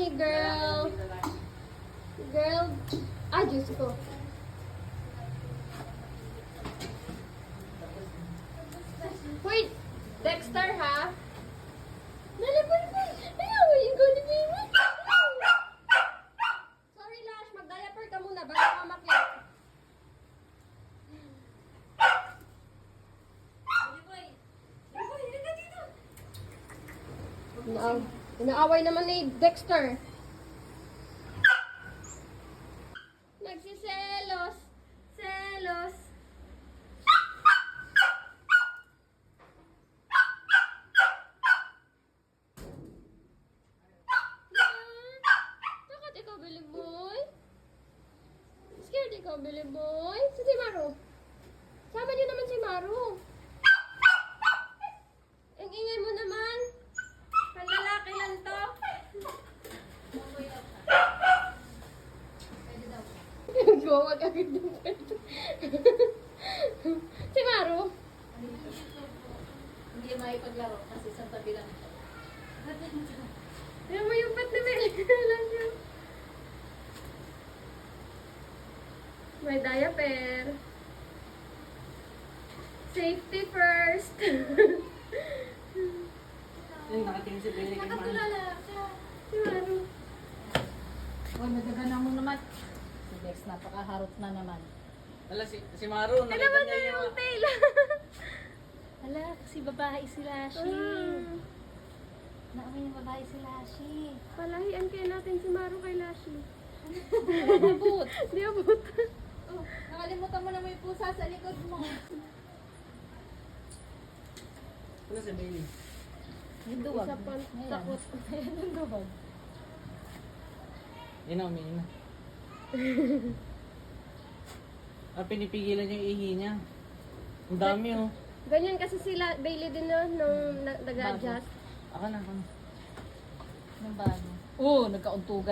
Lashi, girl. Girl. Ah, Diyos ko. Wait, Dexter, ha? Boy, boy. Ayaw, yung go ni Baby. Sorry, Lash. Mag-diaper ka muna bago ka makit. Inaaw inaaway naman ni Dexter. Nagsiselos. Selos. Bakit ikaw, Billy Boy? Scared ikaw, Billy Boy? Sa si Maru? Sama niyo naman si Maru. Ang ingay mo naman. Panlalaki lang to. Gawag agad ng pwede. si Maru? Hindi may paglaro kasi sa tabi lang. Alam mo yung pat na may lang siya. May diaper. Safety first. Yung nakatingin si Billy. Nakatulala siya. si Maru. Uy, nagagana mo naman. Dex, napakaharot na naman. Wala si, si Maru, Ano nakita ba niya na yung... yung tail? Hala, kasi babae si Lashi. Mm. Naamay yung babae si Lashi. Palahian kaya natin si Maru kay Lashi. Nabut. Di abot. Oh, nakalimutan mo na may pusa sa likod mo. Ano si Billy? Yung duwag. Isa pa, takot. Ayan yung duwag. Yun na, umiin na. ah, pinipigilan niya yung ihi niya. Ang dami oh. Ganyan kasi sila, Bailey din no, nung na- nag-adjust. Ako na, ako na. Yung bago. Oo, nagkauntugan.